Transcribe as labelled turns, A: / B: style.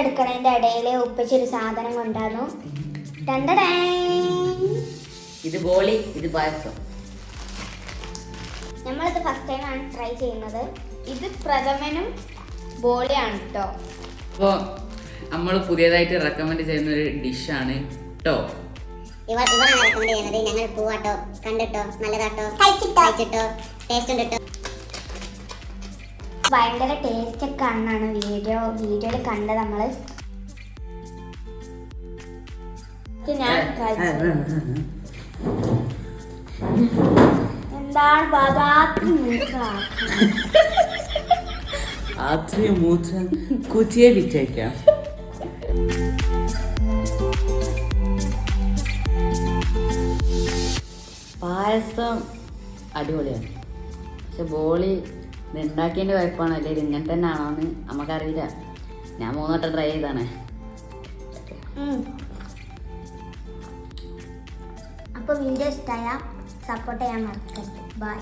A: എടുക്കണതിന്റെ ഇടയിൽ ഉപ്പച്ചി ഒരു സാധനം കൊണ്ടാന്നു ടണ്ടടേ
B: ഇത് ബോളി ഇത് പായസം.
A: നമ്മളിത് ഫസ്റ്റ് ടൈമാണ് ആണ് ട്രൈ ചെയ്യുന്നത്. ഇത് പ്രഥമനും ബോളിയാണ് കേട്ടോ
B: അപ്പോൾ നമ്മൾ പുതിയതായിട്ട് റെക്കമെൻഡ് ചെയ്യുന്ന ഒരു ഡിഷാണ് കേട്ടോ
C: ഇവർ ഇവരാണ് റെക്കമെൻഡ് ചെയ്യുന്നത് ഞങ്ങൾ പോവാട്ടോ കണ്ടിട്ടോ? നല്ലതാട്ടോ കഴിച്ചിട്ടോ? ടേസ്റ്റ് ഉണ്ട്.
A: ഭയങ്കര ടേസ്റ്റ് ഒക്കെ ആണെന്നാണ് വീഡിയോ വീഡിയോയിൽ കണ്ടത് നമ്മൾ ഞാൻ. എന്താണ് ബാധാത്രി
B: അത്രയും മൂത്ര കുറ്റിയെ വിറ്റേക്കാം. പായസം അടിപൊളിയാണ്. പക്ഷെ ബോളി ഇത് ഉണ്ടാക്കിയതിന്റെ കുഴപ്പമാണ് അല്ലെങ്കിൽ ഇങ്ങനെ തന്നെ ആണോ എന്ന് നമുക്കറിയില്ല. ഞാൻ മൂന്നോട്ടം ട്രൈ ചെയ്താണ്
A: അപ്പോൾ വീഡിയോ ഇഷ്ടമായ സപ്പോർട്ട് ചെയ്യാൻ മറക്കരുത്. ബൈ